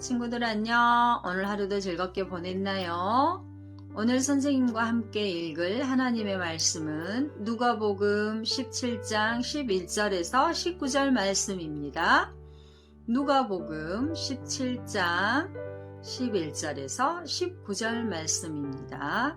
친구들 안녕. 오늘 하루도 즐겁게 보냈나요? 오늘 선생님과 함께 읽을 하나님의 말씀은 누가복음 17장 11절에서 19절 말씀입니다. 누가복음 17장 11절에서 19절 말씀입니다.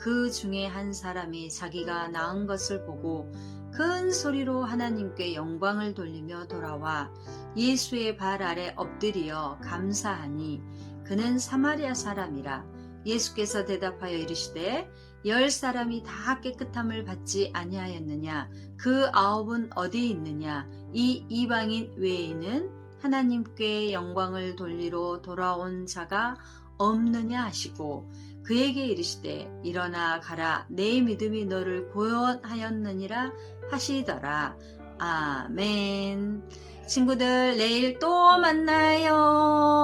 그 중에 한 사람이 자기가 나은 것을 보고 큰 소리로 하나님께 영광을 돌리며 돌아와 예수의 발 아래 엎드려 감사하니 그는 사마리아 사람이라 예수께서 대답하여 이르시되 열 사람이 다 깨끗함을 받지 아니하였느냐? 그 아홉은 어디 있느냐? 이 이방인 외에는 하나님께 영광을 돌리러 돌아온 자가 없느냐 하시고 그에게 이르시되 일어나 가라. 내 믿음이 너를 구원하였느니라 하시더라. 아멘. 친구들 내일 또 만나요